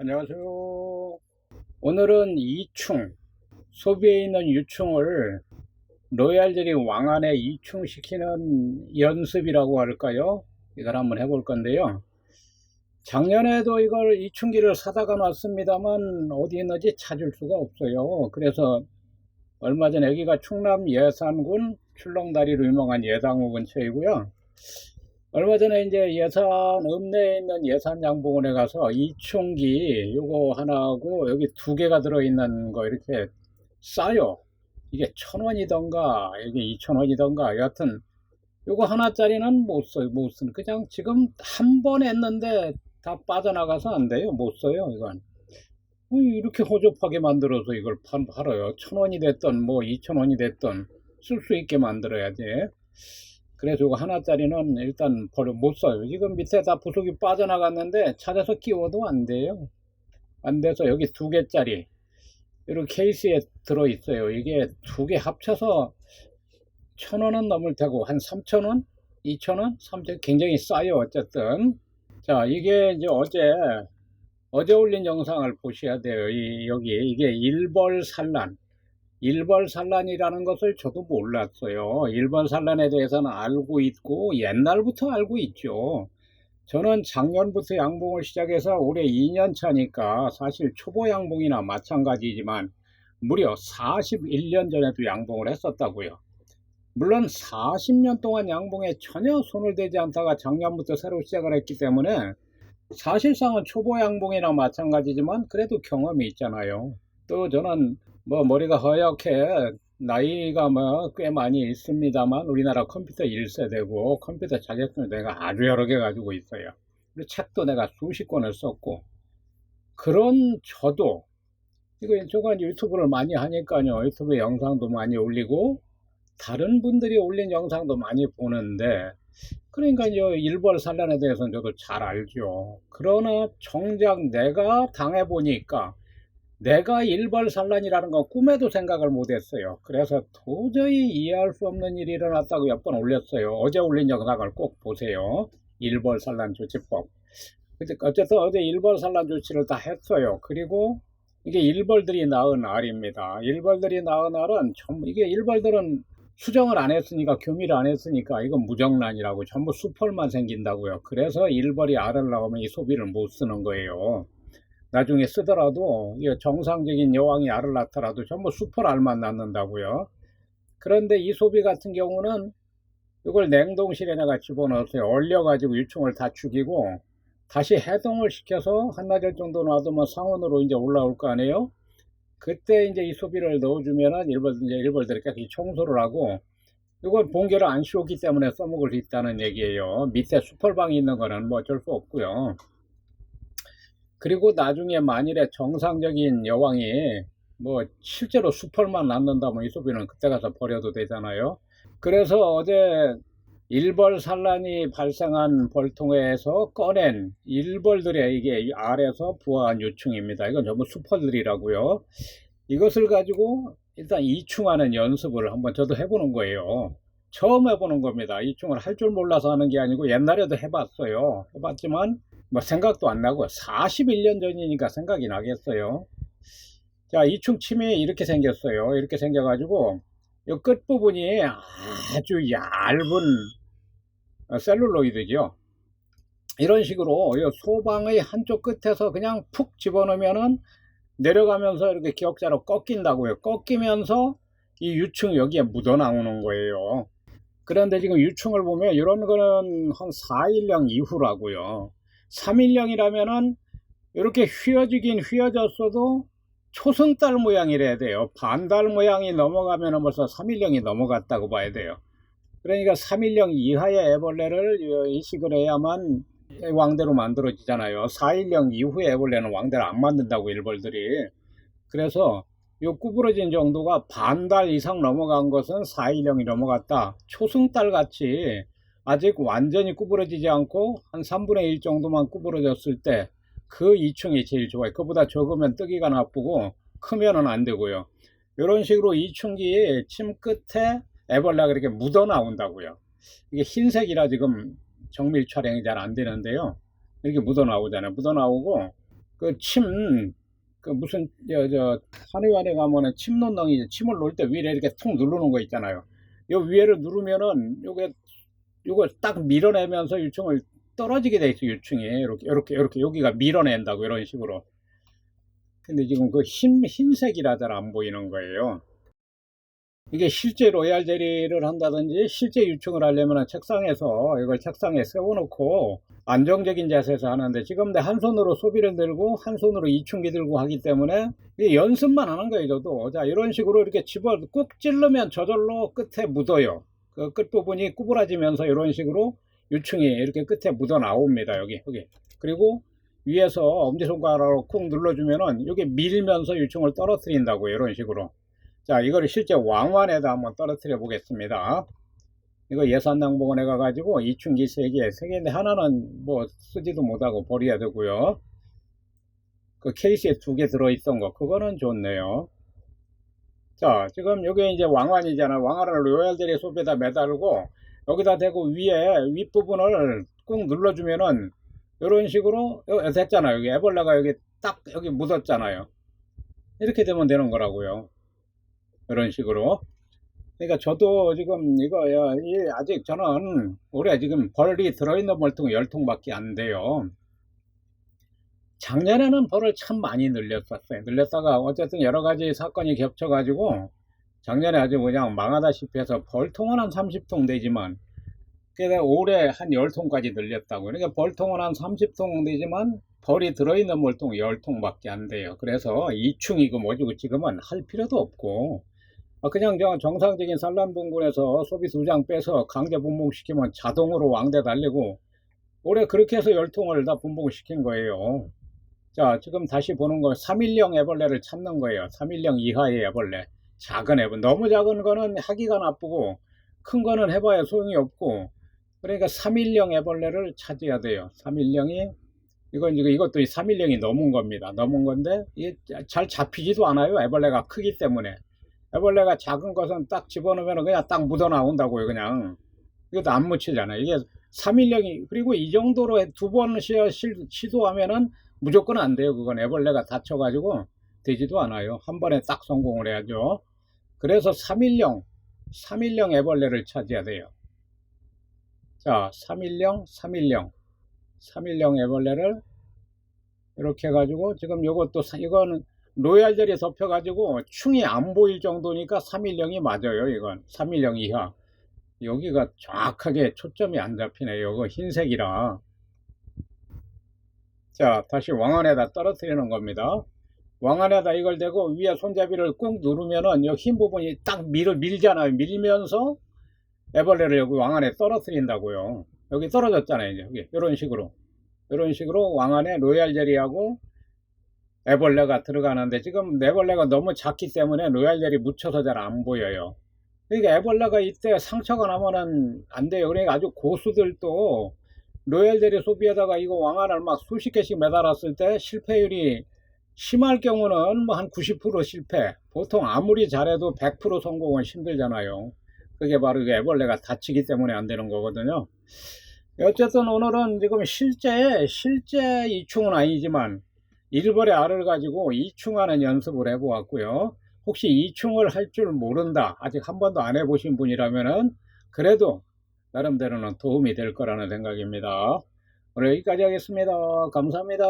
안녕하세요. 오늘은 2충, 소비에 있는 유충을 로얄들이 왕안에 이충시키는 연습이라고 할까요? 이걸 한번 해볼 건데요. 작년에도 이걸 이충기를 사다가 놨습니다만 어디 있는지 찾을 수가 없어요. 그래서 얼마 전에 여기가 충남 예산군 출렁다리로 유명한 예당호 근처이고요. 얼마 전에 이제 예산 읍내에 있는 예산 양봉원에 가서 이충기 요거 하나하고 여기 두 개가 들어있는 거 이렇게 싸요. 이게 천 원이던가 이게 이천 원이던가. 여하튼 요거 하나짜리는 못 써요 못 쓰는. 그냥 지금 한 번 했는데 다 빠져나가서 안 돼요 못 써요 이건. 어, 이렇게 허접하게 만들어서 이걸 판, 팔아요. 천 원이 됐던 뭐 이천 원이 됐던 쓸 수 있게 만들어야지 그래서 이거 하나짜리는 일단 버려 못 써요. 지금 밑에 다 부속이 빠져나갔는데 찾아서 끼워도 안 돼요. 안 돼서 여기 두 개짜리 이렇게 케이스에 들어있어요. 이게 두 개 합쳐서 천 원은 넘을 테고 한 삼천 원, 이천 원, 삼천 굉장히 싸요 어쨌든. 자 이게 이제 어제 어제 올린 영상을 보셔야 돼요. 이, 여기 이게 일벌 산란 일벌산란이라는 것을 저도 몰랐어요. 일벌산란에 대해서는 알고 있고 옛날부터 알고 있죠. 저는 작년부터 양봉을 시작해서 올해 2년 차니까 사실 초보 양봉이나 마찬가지지만 무려 41년 전에도 양봉을 했었다고요. 물론 40년 동안 양봉에 전혀 손을 대지 않다가 작년부터 새로 시작을 했기 때문에 사실상은 초보 양봉이나 마찬가지지만 그래도 경험이 있잖아요. 또 저는 뭐 머리가 허옇게 나이가 뭐 꽤 많이 있습니다만 우리나라 컴퓨터 1세대고 컴퓨터 자격증을 내가 아주 여러 개 가지고 있어요. 그리고 책도 내가 수십 권을 썼고 그런 저도 이거 저가 유튜브를 많이 하니까요. 유튜브 영상도 많이 올리고 다른 분들이 올린 영상도 많이 보는데 그러니까 이제 일벌산란에 대해서는 저도 잘 알죠. 그러나 정작 내가 당해 보니까 내가 일벌산란이라는 건 꿈에도 생각을 못했어요. 그래서 도저히 이해할 수 없는 일이 일어났다고 몇 번 올렸어요. 어제 올린 영상을 꼭 보세요. 일벌산란 조치법. 어쨌든 어제 일벌산란 조치를 다 했어요. 그리고 이게 일벌들이 낳은 알입니다. 일벌들이 낳은 알은 전부 이게 일벌들은 수정을 안 했으니까 교미를 안 했으니까 이건 무정란이라고 전부 수펄만 생긴다고요. 그래서 일벌이 알을 낳으면 이 소비를 못 쓰는 거예요. 나중에 쓰더라도 이 정상적인 여왕이 알을 낳더라도 전부 수펄 알만 낳는다고요. 그런데 이 소비 같은 경우는 이걸 냉동실에 내가 집어넣었어요. 얼려가지고 유충을 다 죽이고 다시 해동을 시켜서 한나절 정도 놔두면 상온으로 이제 올라올 거 아니에요? 그때 이제 이 소비를 넣어주면은 일벌, 이제 일벌들이 깨끗이 청소를 하고, 이건 봉개를 안 씌웠기 때문에 써먹을 수 있다는 얘기예요. 밑에 수펄방이 있는 거는 뭐 어쩔 수 없고요. 그리고 나중에 만일에 정상적인 여왕이 뭐 실제로 수펄만 낳는다면 이 소비는 그때 가서 버려도 되잖아요. 그래서 어제 일벌 산란이 발생한 벌통에서 꺼낸 일벌들의 이게 알에서 부화한 유충입니다. 이건 전부 수펄들이라고요. 이것을 가지고 일단 이충하는 연습을 한번 저도 해보는 거예요. 처음 해보는 겁니다. 이충을 할 줄 몰라서 하는 게 아니고 옛날에도 해봤어요. 해봤지만 뭐 생각도 안 나고 41년 전이니까 생각이 나겠어요. 자, 이충 침이 이렇게 생겼어요. 이렇게 생겨가지고 이 끝부분이 아주 얇은 어, 셀룰로이드죠. 이런 식으로 이 소방의 한쪽 끝에서 그냥 푹 집어넣으면은 내려가면서 이렇게 기억자로 꺾인다고요. 꺾이면서 이 유충 여기에 묻어 나오는 거예요. 그런데 지금 유충을 보면 이런 거는 한 4일령 이후라고요. 3일령이라면은 이렇게 휘어지긴 휘어졌어도 초승달 모양이래야 돼요. 반달 모양이 넘어가면 벌써 3일령이 넘어갔다고 봐야 돼요. 그러니까 3일령 이하의 애벌레를 이식을 해야만 왕대로 만들어지잖아요. 4일령 이후의 애벌레는 왕대로 안 만든다고 일벌들이. 그래서 이 구부러진 정도가 반달 이상 넘어간 것은 4일령이 넘어갔다. 초승달 같이 아직 완전히 구부러지지 않고 한 3분의 1 정도만 구부러졌을 때그 이충이 제일 좋아요. 그보다 적으면 뜨기가 나쁘고 크면은 안 되고요. 이런 식으로 이충기 침 끝에 애벌레가 이렇게 묻어 나온다고요. 이게 흰색이라 지금 정밀 촬영이 잘 안 되는데요. 이렇게 묻어 나오잖아요. 묻어 나오고 그 침, 그 무슨, 저, 저, 한의원에 가면은 침 놓는, 침을 놓을 때 위에 이렇게 툭 누르는 거 있잖아요. 요 위에를 누르면은 요게, 요걸 딱 밀어내면서 유충을 떨어지게 돼 있어, 유충이. 이렇게, 이렇게, 이렇게, 여기가 밀어낸다고, 이런 식으로. 근데 지금 그 흰, 흰색이라 잘 안 보이는 거예요. 이게 실제 로얄 제리를 한다든지 실제 유충을 하려면 책상에서 이걸 책상에 세워놓고 안정적인 자세에서 하는데 지금 내 한 손으로 소비를 들고 한 손으로 이충기 들고 하기 때문에 이게 연습만 하는 거예요 저도 자 이런 식으로 이렇게 집어 꾹 찔르면 저절로 끝에 묻어요 그 끝부분이 구부러지면서 이런 식으로 유충이 이렇게 끝에 묻어 나옵니다 여기 여기 그리고 위에서 엄지손가락으로 쿵 눌러주면은 이게 밀면서 유충을 떨어뜨린다고 이런 식으로 자, 이거를 실제 왕관에다 한번 떨어뜨려 보겠습니다. 이거 예산낭보원에 가가지고 이충기 3개, 3개인데 하나는 뭐 쓰지도 못하고 버려야 되고요. 그 케이스에 두 개 들어있던 거, 그거는 좋네요. 자, 지금 여기 이제 왕관이잖아. 왕관을 로얄들이 속에다 매달고 여기다 대고 위에 윗부분을 꾹 눌러주면은 이런 식으로 여- 됐잖아요. 여기 애벌레가 여기 딱 여기 묻었잖아요. 이렇게 되면 되는 거라고요. 이런 식으로. 그러니까 저도 지금 이거 아직 저는 올해 지금 벌이 들어있는 벌통이 10통밖에 안 돼요. 작년에는 벌을 참 많이 늘렸었어요. 늘렸다가 어쨌든 여러 가지 사건이 겹쳐가지고 작년에 아주 그냥 망하다시피 해서 벌통은 한 30통 되지만 올해 한 10통까지 늘렸다고. 그러니까 벌통은 한 30통 되지만 벌이 들어있는 벌통 10통밖에 안 돼요. 그래서 이충이고 뭐지고 지금은 할 필요도 없고 아, 그냥 저 정상적인 산란분군에서 소비 두 장 빼서 강제 분봉시키면 자동으로 왕대 달리고 올해 그렇게 해서 열통을 다 분봉을 시킨 거예요. 자, 지금 다시 보는 거 3일령 애벌레를 찾는 거예요. 3일령 이하의 애벌레. 작은 애벌레. 너무 작은 거는 하기가 나쁘고 큰 거는 해봐야 소용이 없고 그러니까 3일령 애벌레를 찾아야 돼요. 3일령이 이건 이것도 3일령이 넘은 겁니다. 넘은 건데 잘 잡히지도 않아요. 애벌레가 크기 때문에. 애벌레가 작은 것은 딱 집어넣으면 그냥 딱 묻어 나온다고요, 그냥. 이것도 안 묻히잖아요. 이게 3일령이, 그리고 이 정도로 두 번 시도하면은 무조건 안 돼요. 그건 애벌레가 다쳐가지고 되지도 않아요. 한 번에 딱 성공을 해야죠. 그래서 3일령, 3일령 애벌레를 찾아야 돼요. 자, 3일령, 3일령, 3일령 애벌레를 이렇게 해가지고 지금 요것도, 사- 이거는 로얄젤이 덮여가지고 충이 안 보일 정도니까 3일령이 맞아요. 이건 3일령 이하. 여기가 정확하게 초점이 안 잡히네요. 이거 흰색이라. 자, 다시 왕안에다 떨어뜨리는 겁니다. 왕안에다 이걸 대고 위에 손잡이를 꾹 누르면은 이 흰 부분이 딱 밀, 밀잖아요. 밀면서 애벌레를 여기 왕안에 떨어뜨린다고요. 여기 떨어졌잖아요. 이제 여기 이런 식으로. 이런 식으로 왕안에 로얄 젤리하고 애벌레가 들어가는데 지금 애벌레가 너무 작기 때문에 로얄 젤이 묻혀서 잘 안 보여요. 그러니까 애벌레가 이때 상처가 나면은 안 돼요. 그러니까 아주 고수들도 로얄 젤리 소비에다가 이거 왕안을 막 수십 개씩 매달았을 때 실패율이 심할 경우는 뭐 한 90% 실패. 보통 아무리 잘해도 100% 성공은 힘들잖아요. 그게 바로 그 애벌레가 다치기 때문에 안 되는 거거든요. 어쨌든 오늘은 지금 실제, 실제 이충은 아니지만 일벌의 알을 가지고 이충하는 연습을 해보았고요. 혹시 이충을 할 줄 모른다, 아직 한 번도 안 해보신 분이라면은 그래도 나름대로는 도움이 될 거라는 생각입니다. 오늘 여기까지 하겠습니다. 감사합니다.